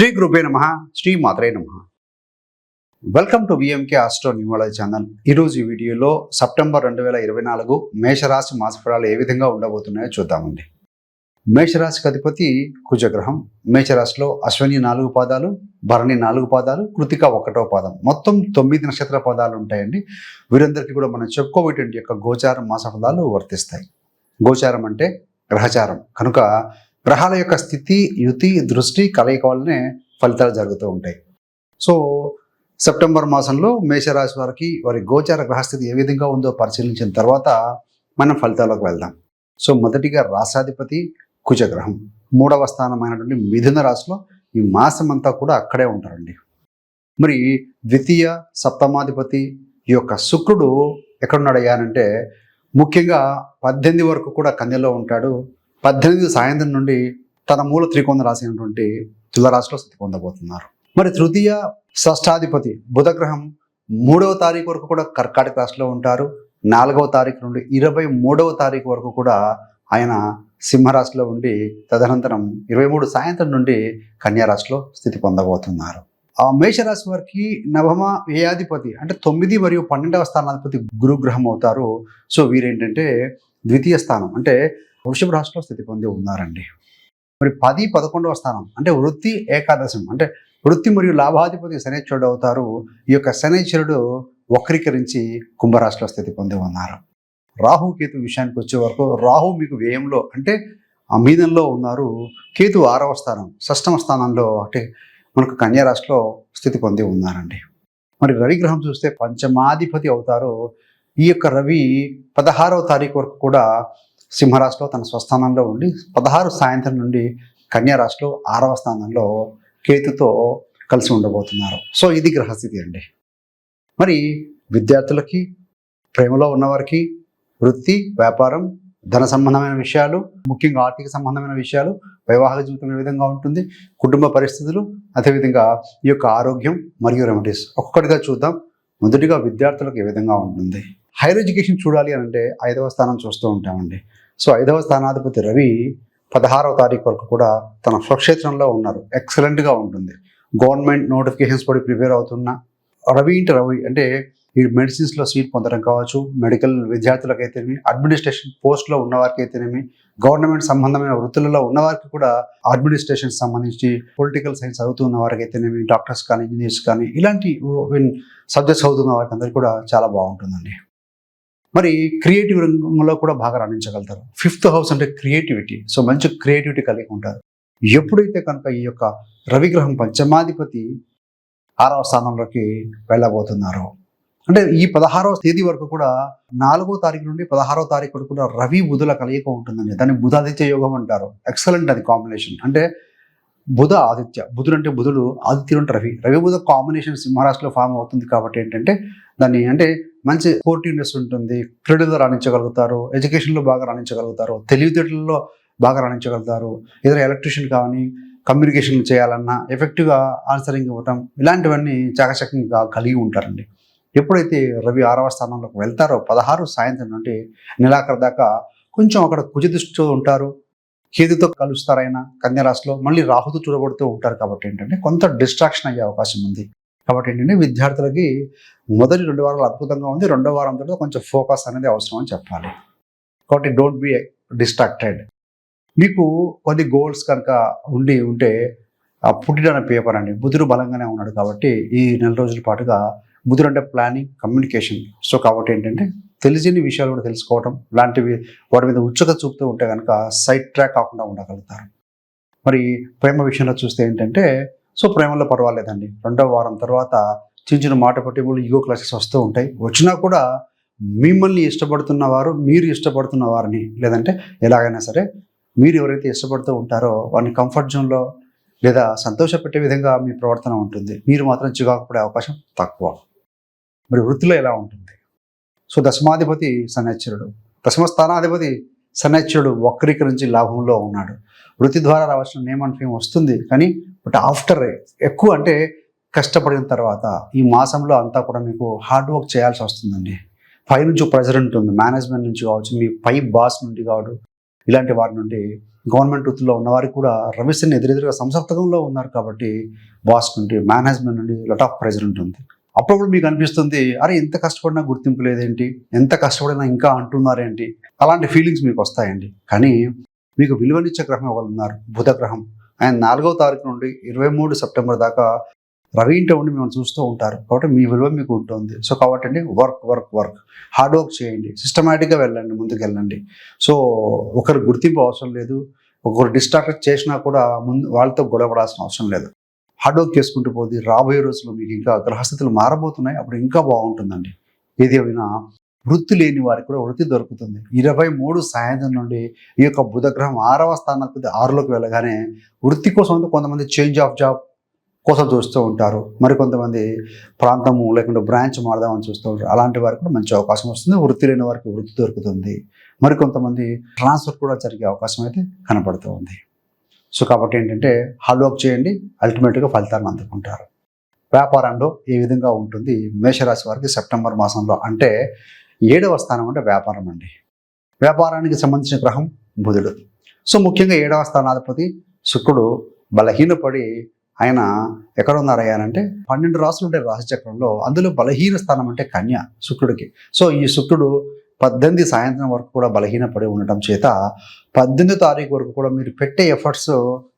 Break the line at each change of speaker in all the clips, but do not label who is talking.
శ్రీ గురుపే నమ శ్రీ మాత్రే నమ. Welcome to VMK astro numerology channel ఈరోజు ఈ వీడియోలో సెప్టెంబర్ రెండు వేల ఇరవై నాలుగు మేషరాశి మాసఫలాలు ఏ విధంగా ఉండబోతున్నాయో చూద్దామండి. మేషరాశికి అధిపతి కుజగ్రహం. మేషరాశిలో అశ్వని నాలుగు పాదాలు భరణి నాలుగు పాదాలు కృతిక ఒకటో పాదం. మొత్తం తొమ్మిది నక్షత్ర పదాలు ఉంటాయండి. వీరందరికీ కూడా మనం చెప్పుకోబోయేటువంటి యొక్క గోచారం మాస ఫలాలు వర్తిస్తాయి. గోచారం అంటే గ్రహచారం. కనుక గ్రహాల యొక్క స్థితి యుతి దృష్టి కలయిక వల్లనే ఫలితాలు జరుగుతూ ఉంటాయి. సో సెప్టెంబర్ మాసంలో మేషరాశి వారికి వారి గోచార గ్రహస్థితి ఏ విధంగా ఉందో పరిశీలించిన తర్వాత మనం ఫలితాలకు వెళ్దాం. సో మొదటిగా రాసాధిపతి కుజగ్రహం. మూడవ స్థానమైనటువంటి మిథున రాశిలో ఈ మాసం అంతా కూడా అక్కడే ఉంటారండి. మరి ద్వితీయ సప్తమాధిపతి ఈ యొక్క శుక్రుడు ఎక్కడున్నాడు అయ్యానంటే ముఖ్యంగా పద్దెనిమిది వరకు కూడా కన్యలో ఉంటాడు. పద్దెనిమిది సాయంత్రం నుండి తన మూల త్రికోణ రాసినటువంటి తులరాశిలో స్థితి పొందబోతున్నారు మరి తృతీయ షష్టాధిపతి బుధగ్రహం మూడవ తారీఖు వరకు కూడా కర్కాటక రాశిలో ఉంటారు. నాలుగవ తారీఖు నుండి ఇరవై మూడవ తారీఖు వరకు కూడా ఆయన సింహరాశిలో ఉండి తదనంతరం ఇరవై మూడు సాయంత్రం నుండి కన్యారాశిలో స్థితి పొందబోతున్నారు ఆ మేషరాశి వారికి నవమ వ్యయాధిపతి అంటే తొమ్మిది మరియు పన్నెండవ స్థానాధిపతి గురుగ్రహం అవుతారు. సో వీరేంటంటే ద్వితీయ స్థానం అంటే వృషభ రాశిలో స్థితి పొంది ఉన్నారండి. మరి పది పదకొండవ స్థానం అంటే వృత్తి ఏకాదశం అంటే వృత్తి మరియు లాభాధిపతి శనిచరుడు అవుతారు. ఈ యొక్క శనేశ్వరుడు వక్రీకరించి కుంభరాశిలో స్థితి పొంది ఉన్నారు. రాహు కేతు విషయానికి వచ్చే వరకు రాహు మీకు వ్యయంలో అంటే మీదంలో ఉన్నారు. కేతు ఆరవ స్థానం షష్టమ స్థానంలో అంటే మనకు కన్యారాశిలో స్థితి పొంది ఉన్నారండి. మరి రవిగ్రహం చూస్తే పంచమాధిపతి అవుతారు. ఈ యొక్క రవి పదహారవ తారీఖు వరకు కూడా సింహరాశిలో తన స్వస్థానంలో ఉండి పదహారు సాయంత్రం నుండి కన్యారాశిలో ఆరవ స్థానంలో కేతుతో కలిసి ఉండబోతున్నారు. సో ఇది గ్రహస్థితి అండి. మరి విద్యార్థులకి ప్రేమలో ఉన్నవారికి వృత్తి వ్యాపారం ధన సంబంధమైన విషయాలు ముఖ్యంగా ఆర్థిక సంబంధమైన విషయాలు వైవాహిక జీవితం ఏ విధంగా ఉంటుంది కుటుంబ పరిస్థితులు అదేవిధంగా ఈ యొక్క ఆరోగ్యం మరియు రెమెడీస్ ఒక్కొక్కటిగా చూద్దాం. మొదటిగా విద్యార్థులకు ఏ విధంగా ఉంటుంది? హైయర్ ఎడ్యుకేషన్ చూడాలి అని అంటే ఐదవ స్థానం చూస్తూ ఉంటామండి. సో ఐదవ స్థానాధిపతి రవి పదహారవ తారీఖు వరకు కూడా తన స్వక్షేత్రంలో ఉన్నారు. ఎక్సలెంట్గా ఉంటుంది. గవర్నమెంట్ నోటిఫికేషన్స్ పడి ప్రిపేర్ అవుతున్న. రవి ఇంటి రవి అంటే ఈ మెడిసిన్స్లో సీట్ పొందడం కావచ్చు మెడికల్ విద్యార్థులకైతేనేమి అడ్మినిస్ట్రేషన్ పోస్ట్లో ఉన్నవారికి అయితేనేమి గవర్నమెంట్ సంబంధమైన వృత్తులలో ఉన్నవారికి కూడా అడ్మినిస్ట్రేషన్ సంబంధించి పొలిటికల్ సైన్స్ చదువుతున్న వారికి అయితేనేమి డాక్టర్స్ కానీ ఇంజనీర్స్ కానీ ఇలాంటి సబ్జెక్ట్స్ చదువుతున్న వారికి అందరికీ కూడా చాలా బాగుంటుందండి. మరి క్రియేటివ్ రంగంలో కూడా బాగా రాణించగలుగుతారు. ఫిఫ్త్ హౌస్ అంటే క్రియేటివిటీ సో మంచి క్రియేటివిటీ కలిగి ఉంటారు. ఎప్పుడైతే కనుక ఈ యొక్క రవిగ్రహం పంచమాధిపతి ఆరవ స్థానంలోకి వెళ్ళబోతున్నారు అంటే ఈ పదహారవ తేదీ వరకు కూడా నాలుగో తారీఖు నుండి పదహారవ తారీఖు వరకు కూడా రవి బుధుల కలయిక ఉంటుందండి. దాన్ని బుధాదిత్య యోగం అంటారు. ఎక్సలెంట్ అది కాంబినేషన్ అంటే బుధ ఆదిత్య బుధుడు అంటే బుధుడు ఆదిత్యుడు అంటే రవి. రవి బుధ కాంబినేషన్ సింహరాశిలో ఫామ్ అవుతుంది కాబట్టి ఏంటంటే దాన్ని అంటే మంచి స్పోర్టివ్నెస్ ఉంటుంది. క్రీడల్లో రాణించగలుగుతారు. ఎడ్యుకేషన్లో బాగా రాణించగలుగుతారు. తెలివితేటల్లో బాగా రాణించగలుగుతారు. ఏదైనా ఎలక్ట్రిషియన్ కానీ కమ్యూనికేషన్ చేయాలన్నా ఎఫెక్టివ్గా ఆన్సరింగ్ ఇవ్వటం ఇలాంటివన్నీ చాకచక్యంగా కలిగి ఉంటారండి. ఎప్పుడైతే రవి ఆరవ స్థానంలోకి వెళ్తారో పదహారు సాయంత్రం నుండి నెలాఖరు దాకా కొంచెం అక్కడ కుజదృష్టితో ఉంటారు. కేతుతో కలుస్తారైనా కన్యారాశిలో మళ్ళీ రాహుతో చూడబడుతూ ఉంటారు కాబట్టి ఏంటంటే కొంత డిస్ట్రాక్షన్ అయ్యే అవకాశం ఉంది. కాబట్టి ఏంటంటే విద్యార్థులకి మొదటి రెండు వారాలు అద్భుతంగా ఉంది. రెండో వారం తర్వాత కొంచెం ఫోకస్ అనేది అవసరం అని చెప్పాలి. కాబట్టి డోంట్ బి డిస్ట్రాక్టెడ్ మీకు కొన్ని గోల్స్ కనుక ఉండి ఉంటే ఆ పుట్టిన పేపర్ అండి బుధుడు బలంగానే ఉన్నాడు కాబట్టి ఈ నెల రోజుల పాటుగా బుధుడు అంటే ప్లానింగ్ కమ్యూనికేషన్ సో కాబట్టి ఏంటంటే తెలిసిన విషయాలు కూడా తెలుసుకోవటం లాంటివి వాటి మీద ఉత్సుకత చూపుతూ ఉంటే కనుక సైడ్ ట్రాక్ కాకుండా ఉండగలుగుతారు. మరి ప్రేమ విషయంలో చూస్తే ఏంటంటే సో ప్రేమలో పర్వాలేదండి. రెండవ వారం తర్వాత చిన్న చిన్న మాట పట్టింపులు ఈగో క్లాసెస్ వస్తూ ఉంటాయి. వచ్చినా కూడా మిమ్మల్ని ఇష్టపడుతున్న వారు మీరు ఇష్టపడుతున్న వారిని లేదంటే ఎలాగైనా సరే మీరు ఎవరైతే ఇష్టపడుతూ ఉంటారో వారిని కంఫర్ట్ జోన్లో లేదా సంతోషపెట్టే విధంగా మీ ప్రవర్తన ఉంటుంది. మీరు మాత్రం చికాకు పడే అవకాశం తక్కువ. మరి వృత్తిలో ఎలా ఉంటుంది? సో దశమాధిపతి సన్నచ్చరుడు దశమ స్థానాధిపతి సన్నచ్చరుడు వక్రీకరించి లాభంలో ఉన్నాడు. వృత్తి ద్వారా రావాల్సిన నేమ్ అండ్ ఫేమ్ వస్తుంది కానీ బట్ ఆఫ్టర్ ఎక్కువ అంటే కష్టపడిన తర్వాత ఈ మాసంలో అంతా కూడా మీకు హార్డ్ వర్క్ చేయాల్సి వస్తుందండి. పై నుంచి ప్రెజర్ ఉంటుంది మేనేజ్మెంట్ నుంచి కావచ్చు మీ పై బాస్ నుండి కావచ్చు ఇలాంటి వారి నుండి గవర్నమెంట్ వృత్తిలో ఉన్నవారికి కూడా రవిశని ఎదురెదురుగా సంసప్తకంలో ఉన్నారు కాబట్టి బాస్ నుండి మేనేజ్మెంట్ నుండి లట్ ఆఫ్ ప్రెజర్ ఉంటుంది. అప్పుడప్పుడు మీకు అనిపిస్తుంది అరే ఎంత కష్టపడినా గుర్తింపు లేదేంటి? ఎంత కష్టపడినా ఇంకా అంటున్నారేంటి? అలాంటి ఫీలింగ్స్ మీకు వస్తాయండి. కానీ మీకు విలువనిచ్చే గ్రహం ఎవరు ఉన్నారు? బుధ గ్రహం. ఆయన నాలుగవ తారీఖు నుండి ఇరవై మూడు సెప్టెంబర్ దాకా రవి ఇంట ఉండి మేము చూస్తూ ఉంటారు. కాబట్టి మీ విలువ మీకు ఉంటుంది. సో కాబట్టి అండి work work work. Hard work చేయండి. సిస్టమేటిక్గా వెళ్ళండి ముందుకు వెళ్ళండి సో ఒకరు గుర్తింపు అవసరం లేదు. ఒకరు డిస్ట్రాక్ట్ చేసినా కూడా ముందు వాళ్ళతో గొడవపడాల్సిన అవసరం లేదు. హార్డ్ వర్క్ చేసుకుంటూ పోతే రాబోయే రోజుల్లో మీకు ఇంకా గ్రహస్థితులు మారబోతున్నాయి. అప్పుడు ఇంకా బాగుంటుందండి. ఏది వృత్తి లేని వారికి కూడా వృత్తి దొరుకుతుంది. ఇరవై మూడు సాయంత్రం నుండి ఈ యొక్క బుధగ్రహం ఆరవ స్థానానికి ఆరులోకి వెళ్ళగానే వృత్తి కోసం కొంతమంది చేంజ్ ఆఫ్ జాబ్ కోసం చూస్తూ ఉంటారు. మరికొంతమంది ప్రాంతము లేకుంటే బ్రాంచ్ మారదామని చూస్తూ ఉంటారు. అలాంటి వారికి కూడా మంచి అవకాశం వస్తుంది. వృత్తి లేని వారికి వృత్తి దొరుకుతుంది. మరికొంతమంది ట్రాన్స్ఫర్ కూడా జరిగే అవకాశం అయితే కనపడుతూ ఉంది. సో కాబట్టి ఏంటంటే హార్డ్ వర్క్ చేయండి అల్టిమేట్గా ఫలితాలను అందుకుంటారు. వ్యాపారంలో ఏ విధంగా ఉంటుంది మేషరాశి వారికి సెప్టెంబర్ మాసంలో అంటే ఏడవ స్థానం అంటే వ్యాపారం అండి. వ్యాపారానికి సంబంధించిన గ్రహం బుధుడు. సో ముఖ్యంగా ఏడవ స్థానాధిపతి శుక్రుడు బలహీనపడి ఆయన ఎక్కడ ఉన్నారు పన్నెండు రాసులు ఉంటాయి రాశిచక్రంలో అందులో బలహీన స్థానం అంటే కన్య శుక్రుడికి. సో ఈ శుక్రుడు పద్దెనిమిది సాయంత్రం వరకు కూడా బలహీనపడి ఉండటం చేత పద్దెనిమిది తారీఖు వరకు కూడా మీరు పెట్టే ఎఫర్ట్స్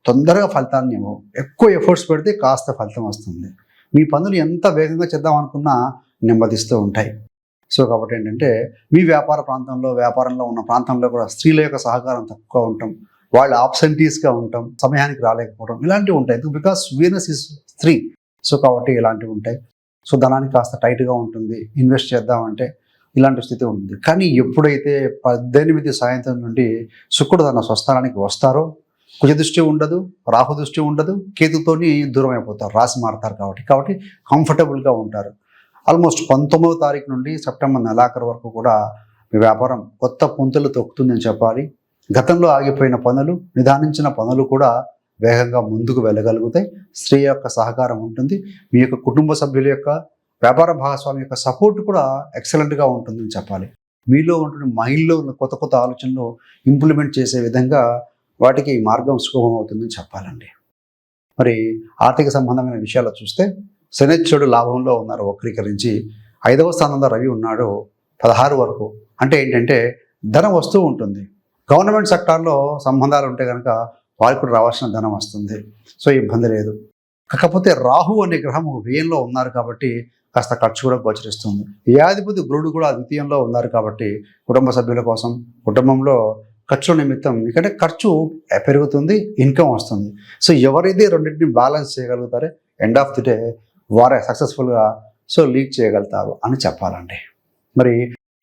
తొందరగా ఫలితాన్ని ఇవ్వవు ఎక్కువ ఎఫర్ట్స్ పెడితే కాస్త ఫలితం వస్తుంది. మీ పనులు ఎంత వేగంగా చేద్దాం అనుకున్నా నెమ్మదిస్తూ ఉంటాయి. సో కాబట్టి ఏంటంటే మీ వ్యాపార ప్రాంతంలో వ్యాపారంలో ఉన్న ప్రాంతంలో కూడా స్త్రీల యొక్క సహకారం తక్కువ ఉండటం వాళ్ళు ఆబ్సెంటీస్గా ఉండటం సమయానికి రాలేకపోవడం ఇలాంటివి ఉంటాయి. బికాస్ వీనస్ ఇస్ స్త్రీ సో కాబట్టి ఇలాంటివి ఉంటాయి. సో ధనానికి కాస్త టైట్గా ఉంటుంది. ఇన్వెస్ట్ చేద్దామంటే ఇలాంటి స్థితి ఉంటుంది. కానీ ఎప్పుడైతే పద్దెనిమిది సాయంత్రం నుండి శుక్రుడు తన స్వస్థానానికి వస్తారో కుజ దృష్టి ఉండదు రాహు దృష్టి ఉండదు కేతుతోని దూరం అయిపోతారు రాసి మారుతారు కాబట్టి. కాబట్టి కంఫర్టబుల్గా ఉంటారు. ఆల్మోస్ట్ పంతొమ్మిదవ తారీఖు నుండి సెప్టెంబర్ నెలాఖరు వరకు కూడా మీ వ్యాపారం కొత్త పుంతలు తొక్కుతుందని చెప్పాలి. గతంలో ఆగిపోయిన పనులు నిదానించిన పనులు కూడా వేగంగా ముందుకు వెళ్ళగలుగుతాయి. స్త్రీ యొక్క సహకారం ఉంటుంది. మీ యొక్క కుటుంబ సభ్యుల యొక్క వ్యాపార భాగస్వామి యొక్క సపోర్ట్ కూడా ఎక్సలెంట్గా ఉంటుందని చెప్పాలి. మీలో ఉంటున్న మైండ్లో ఉన్న కొత్త కొత్త ఆలోచనలు ఇంప్లిమెంట్ చేసే విధంగా వాటికి మార్గం సుగమం అవుతుందని చెప్పాలండి. మరి ఆర్థిక సంబంధమైన విషయాలు చూస్తే శనిచ్చుడు లాభంలో ఉన్నారు వక్రీకరించి. ఐదవ స్థానంలో రవి ఉన్నాడు పదహారు వరకు. అంటే ఏంటంటే ధనం వస్తూ ఉంటుంది. గవర్నమెంట్ సెక్టార్లో సంబంధాలు ఉంటే కనుక వారికి కూడా రావాల్సిన ధనం వస్తుంది. సో ఇబ్బంది లేదు. కాకపోతే రాహు అనే గ్రహం వ్యయంలో ఉన్నారు కాబట్టి కాస్త ఖర్చు కూడా గోచరిస్తుంది. ఏయాధిపతి గురుడు కూడా ద్వితీయంలో ఉన్నారు కాబట్టి కుటుంబ సభ్యుల కోసం కుటుంబంలో ఖర్చు నిమిత్తం ఎందుకంటే ఖర్చు పెరుగుతుంది ఇన్కమ్ వస్తుంది. సో ఎవరైతే రెండింటిని బ్యాలెన్స్ చేయగలుగుతారో ఎండ్ ఆఫ్ ది డే వారే సక్సెస్ఫుల్గా సో లీడ్ చేయగలుగుతారు అని చెప్పాలండి. మరి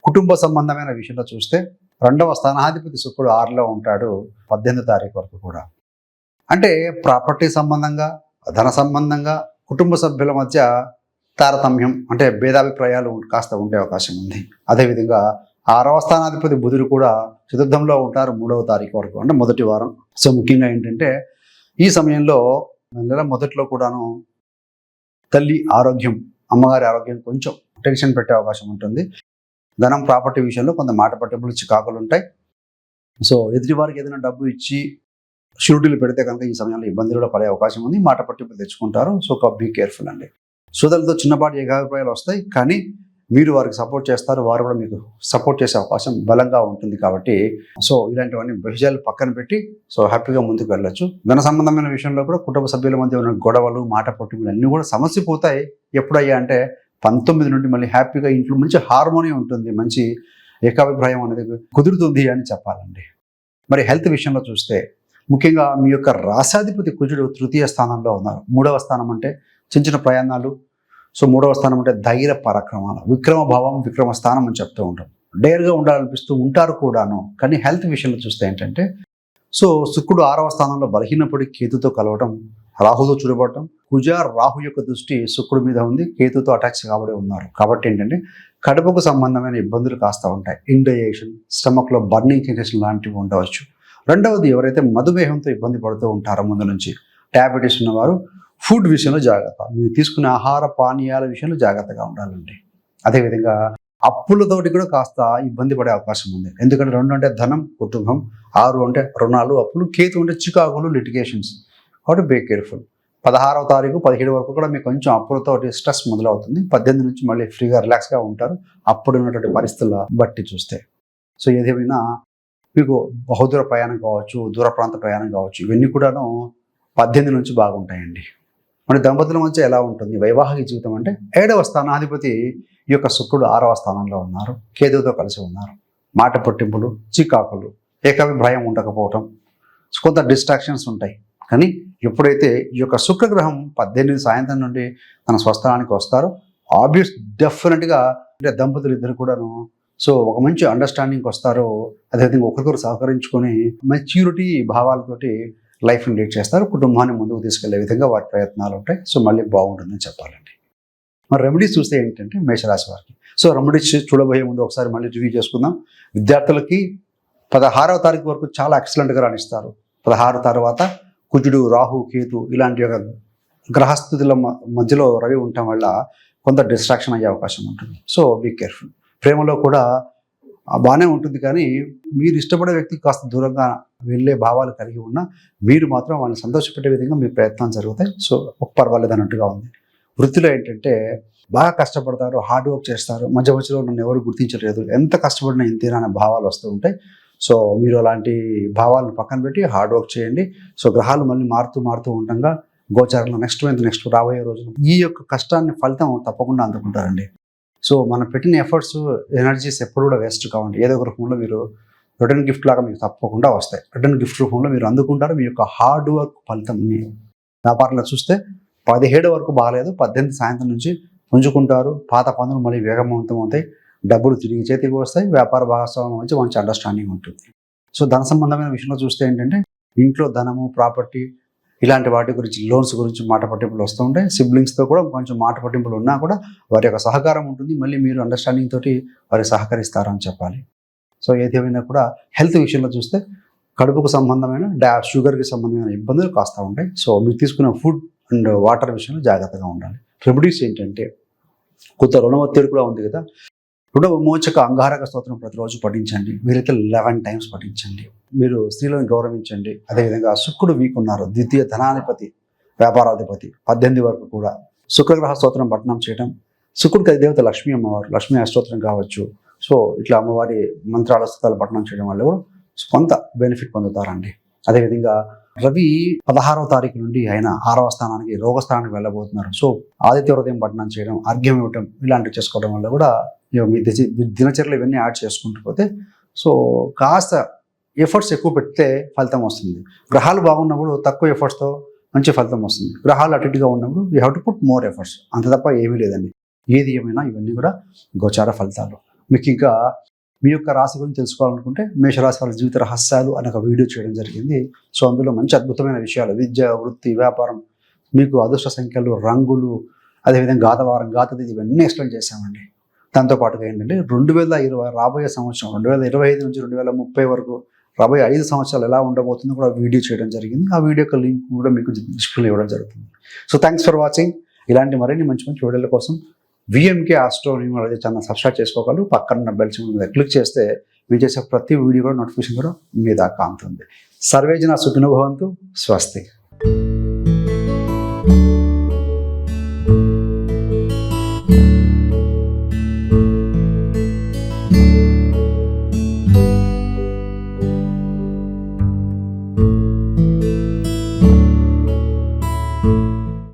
కుటుంబ సంబంధమైన విషయంలో చూస్తే రెండవ స్థానాధిపతి శుక్రుడు ఆరులో ఉంటాడు పద్దెనిమిది తారీఖు వరకు కూడా. అంటే ప్రాపర్టీ సంబంధంగా ధన సంబంధంగా కుటుంబ సభ్యుల మధ్య తారతమ్యం అంటే భేదాభిప్రాయాలు కాస్త ఉండే అవకాశం ఉంది. అదేవిధంగా ఆరవ స్థానాధిపతి బుధుడు కూడా చతుర్థంలో ఉంటారు మూడవ తారీఖు వరకు. అంటే మొదటి వారం. సో ముఖ్యంగా ఏంటంటే ఈ సమయంలో నెల మొదట్లో కూడాను తల్లి ఆరోగ్యం అమ్మగారి ఆరోగ్యం కొంచెం టెన్షన్ పెట్టే అవకాశం ఉంటుంది. ధనం ప్రాపర్టీ విషయంలో కొంత మాట పట్టింపులు చికాకులు ఉంటాయి. సో ఎదుటివారికి ఏదైనా డబ్బు ఇచ్చి షూరిటీలు పెడితే కనుక ఈ సమయంలో ఇబ్బందులు కూడా పడే అవకాశం ఉంది. మాట పట్టింపులు తెచ్చుకుంటారు. సో బీ కేర్ఫుల్ అండి. సోదరులతో చిన్నపాటి ఏకాభిప్రాయాలు వస్తాయి కానీ మీరు వారికి సపోర్ట్ చేస్తారు వారు కూడా మీకు సపోర్ట్ చేసే అవకాశం బలంగా ఉంటుంది కాబట్టి. సో ఇలాంటివన్నీ విషయాలు పక్కన పెట్టి సో హ్యాపీగా ముందుకు వెళ్ళొచ్చు. ధన సంబంధమైన విషయంలో కూడా కుటుంబ సభ్యుల మధ్య ఉన్న గొడవలు మాట పట్టుకులు అన్నీ కూడా సమస్య పోతాయి. ఎప్పుడయ్యా అంటే పంతొమ్మిది నుండి మళ్ళీ హ్యాపీగా ఇంట్లో మంచి హార్మోనియం ఉంటుంది మంచి ఏకాభిప్రాయం అనేది కుదురుతుంది అని చెప్పాలండి. మరి హెల్త్ విషయంలో చూస్తే ముఖ్యంగా మీ యొక్క రాసాధిపతి కుజుడు తృతీయ స్థానంలో ఉన్నారు. మూడవ స్థానం అంటే చిన్న చిన్న ప్రయాణాలు. సో మూడవ స్థానం అంటే ధైర్య పరాక్రమాలు. విక్రమ భావం విక్రమ స్థానం అని చెప్తూ ఉంటాం. డేర్గా ఉండాలనిపిస్తూ ఉంటారు కూడాను. కానీ హెల్త్ విషయంలో చూస్తే ఏంటంటే సో శుక్రుడు ఆరవ స్థానంలో బలహీనపడి కేతుతో కలవటం రాహుతో చూడబడటం కుజ రాహు యొక్క దృష్టి శుక్రుడి మీద ఉంది కేతుతో అటాచ్ కాబడి ఉన్నారు. కాబట్టి ఏంటంటే కడుపుకు సంబంధమైన ఇబ్బందులు కాస్త ఉంటాయి. ఇండైజేషన్ స్టమక్లో బర్నింగ్ సెన్సేషన్ లాంటివి ఉండవచ్చు. రెండవది ఎవరైతే మధుమేహంతో ఇబ్బంది పడుతూ ఉంటారో ముందు నుంచి డయాబెటీస్ ఉన్నవారు ఫుడ్ విషయంలో జాగ్రత్త. మీరు తీసుకునే ఆహార పానీయాల విషయంలో జాగ్రత్తగా ఉండాలండి. అదేవిధంగా అప్పులతోటి కూడా కాస్త ఇబ్బంది పడే అవకాశం ఉంది. ఎందుకంటే రెండు అంటే ధనం కుటుంబం ఆరు అంటే రుణాలు అప్పులు కేతు అంటే చికాకులు లిటిగేషన్స్. కాబట్టి బే కేర్ఫుల్. పదహారవ తారీఖు పదిహేడు వరకు కూడా మీకు కొంచెం అప్పులతోటి స్ట్రెస్ మొదలవుతుంది. పద్దెనిమిది నుంచి మళ్ళీ ఫ్రీగా రిలాక్స్గా ఉంటారు. అప్పుడు ఉన్నటువంటి పరిస్థితుల బట్టి చూస్తే. సో ఏదేమైనా మీకు బహుదూర ప్రయాణం కావచ్చు దూర ప్రాంత ప్రయాణం కావచ్చు ఇవన్నీ కూడాను పద్దెనిమిది నుంచి బాగుంటాయండి. మన దంపతుల మధ్య ఎలా ఉంటుంది? వైవాహిక జీవితం అంటే ఏడవ స్థానాధిపతి ఈ యొక్క శుక్రుడు ఆరవ స్థానంలో ఉన్నారు. కేతువుతో కలిసి ఉన్నారు. మాట పట్టింపులు చికాకులు ఏకాభిప్రాయం ఉండకపోవటం కొంత డిస్ట్రాక్షన్స్ ఉంటాయి. కానీ ఎప్పుడైతే ఈ యొక్క శుక్రగ్రహం పద్దెనిమిది సాయంత్రం నుండి తన స్వస్థానానికి వస్తారో ఆబ్వియస్ డెఫినెట్గా అంటే దంపతులు ఇద్దరు కూడాను. సో ఒక మంచి అండర్స్టాండింగ్ వస్తారో అదేవిధంగా ఒకరికొకరు సహకరించుకొని మెచ్యూరిటీ భావాలతోటి లైఫ్ని లీడ్ చేస్తారు కుటుంబాన్ని ముందుకు తీసుకెళ్ళే విధంగా వారి ప్రయత్నాలు ఉంటాయి. సో మళ్ళీ బాగుంటుందని చెప్పాలండి. మరి రెమెడీస్ చూస్తే ఏంటంటే మేషరాశి వారికి. సో రెమెడీస్ చూడబోయే ముందు ఒకసారి మళ్ళీ రివ్యూ చేసుకుందాం. విద్యార్థులకి పదహారవ తారీఖు వరకు చాలా ఎక్సలెంట్గా రాణిస్తారు. పదహారు తర్వాత కుజుడు రాహు కేతు ఇలాంటి యొక్క గ్రహస్థితుల మధ్యలో రవి ఉండటం వల్ల కొంత డిస్ట్రాక్షన్ అయ్యే అవకాశం ఉంటుంది. సో బీ కేర్ఫుల్ ప్రేమలో కూడా బాగానే ఉంటుంది కానీ మీరు ఇష్టపడే వ్యక్తికి కాస్త దూరంగా వెళ్ళే భావాలు కలిగి ఉన్నా మీరు మాత్రం వాళ్ళని సంతోషపెట్టే విధంగా మీ ప్రయత్నాలు జరుగుతాయి. సో ఒక పర్వాలేదు అన్నట్టుగా ఉంది. వృత్తిలో ఏంటంటే బాగా కష్టపడతారు హార్డ్ వర్క్ చేస్తారు. మధ్య మధ్యలో నన్ను ఎవరు గుర్తించలేదు. ఎంత కష్టపడినా ఇంతేనా అనే భావాలు వస్తూ ఉంటాయి. సో మీరు అలాంటి భావాలను పక్కన పెట్టి హార్డ్ వర్క్ చేయండి. సో గ్రహాలు మళ్ళీ మారుతూ మారుతూ ఉండగా గోచారంలో నెక్స్ట్ మంత్ నెక్స్ట్ రాబోయే రోజులు ఈ యొక్క కష్టాన్ని ఫలితం తప్పకుండా అందుకుంటారండి. సో మనం పెట్టిన ఎఫర్ట్స్ ఎనర్జీస్ ఎప్పుడు కూడా వేస్ట్ కావండి. ఏదో ఒక రూపంలో మీరు రిటర్న్ గిఫ్ట్ లాగా మీకు తప్పకుండా వస్తాయి. రిటర్న్ గిఫ్ట్ రూపంలో మీరు అందుకుంటారు మీ యొక్క హార్డ్ వర్క్ ఫలితంని వ్యాపారంలో చూస్తే పదిహేడు వరకు బాగాలేదు పద్దెనిమిది సాయంత్రం నుంచి పుంజుకుంటారు పాత పనులు మళ్ళీ వేగవంతం అవుతాయి డబ్బులు తిరిగి చేతికి వస్తాయి వ్యాపార భాగస్వామ్యం వచ్చి మంచి అండర్స్టాండింగ్ ఉంటుంది. సో ధన సంబంధమైన విషయంలో చూస్తే ఏంటంటే ఇంట్లో ధనము ప్రాపర్టీ ఇలాంటి వాటి గురించి లోన్స్ గురించి మాట పట్టింపులు వస్తూ ఉంటాయి. సిబ్లింగ్స్తో కూడా కొంచెం మాట పట్టింపులు ఉన్నా కూడా వారి యొక్క సహకారం ఉంటుంది. మళ్ళీ మీరు అండర్స్టాండింగ్ తోటి వారి సహకరిస్తారని చెప్పాలి. సో ఏదేమైనా కూడా హెల్త్ విషయంలో చూస్తే కడుపుకు సంబంధమైన డా షుగర్కి సంబంధమైన ఇబ్బందులు కాస్తూ ఉంటాయి. సో మీరు తీసుకున్న ఫుడ్ అండ్ వాటర్ విషయంలో జాగ్రత్తగా ఉండాలి. రెమెడీస్ ఏంటంటే కొంత రుణ ఒత్తిడి కూడా ఉంది కదా. రుణ విమోచక అంగారక స్తోత్రం ప్రతిరోజు పఠించండి. వీలైతే లెవెన్ టైమ్స్ పఠించండి. మీరు స్త్రీలను గౌరవించండి. అదేవిధంగా శుక్రుడు మీకున్నారు ద్వితీయ ధనాధిపతి వ్యాపారాధిపతి పద్దెనిమిది వరకు కూడా. శుక్రగ్రహ స్తోత్రం పఠనం చేయడం శుక్రుడికి అధిదేవత లక్ష్మీ అమ్మవారు లక్ష్మీ అష్టోత్రం కావచ్చు. సో ఇట్లా అమ్మవారి మంత్రాల స్థితాలు పఠనం చేయడం వల్ల కూడా కొంత బెనిఫిట్ పొందుతారండి. అదేవిధంగా రవి పదహారవ తారీఖు నుండి ఆయన ఆరవ స్థానానికి రోగస్థానానికి వెళ్ళబోతున్నారు. సో ఆదిత్య హృదయం పఠనం చేయడం అర్ఘ్యం ఇవ్వటం ఇలాంటివి చేసుకోవడం వల్ల కూడా మీ దినచర్యలు ఇవన్నీ యాడ్ చేసుకుంటూ పోతే సో కాస్త ఎఫర్ట్స్ ఎక్కువ పెడితే ఫలితం వస్తుంది. గ్రహాలు బాగున్నప్పుడు తక్కువ ఎఫర్ట్స్తో మంచి ఫలితం వస్తుంది. గ్రహాలు అటు ఇటుగా ఉన్నప్పుడు you have to put more efforts. అంత తప్ప ఏమీ లేదండి. ఏది ఏమైనా ఇవన్నీ కూడా గోచార ఫలితాలు. మీకు ఇంకా మీ యొక్క రాశి గురించి తెలుసుకోవాలనుకుంటే మేషరాశి వాళ్ళ జీవిత రహస్యాలు అనే ఒక వీడియో చేయడం జరిగింది. సో అందులో మంచి అద్భుతమైన విషయాలు విద్య వృత్తి వ్యాపారం మీకు అదృష్ట సంఖ్యలు రంగులు అదేవిధంగా గాతవారం గాతది ఇవన్నీ ఎక్స్ప్లెయిన్ చేశామండి. దాంతోపాటుగా ఏంటంటే రెండు వేల ఇరవై రాబోయే సంవత్సరం రెండు వేల ఇరవై ఐదు నుంచి రెండు వేల ముప్పై వరకు రాబోయే ఐదు సంవత్సరాలు ఎలా ఉండబోతుందో కూడా వీడియో చేయడం జరిగింది. ఆ వీడియో యొక్క లింక్ కూడా మీకు డిస్ప్లే ఇవ్వడం జరుగుతుంది. So thanks for watching. ఇలాంటి మరిన్ని మంచి మంచి వీడియోల కోసం VMK astro numerology channel subscribe చేసుకోగలరు. పక్కన బెల్ సింబల్ మీద క్లిక్ చేస్తే మీరు చేసే ప్రతి వీడియో కూడా నోటిఫికేషన్ కూడా మీ దాకా అందుతుంది. సర్వేజన సుఖినభవంతు స్వస్తి.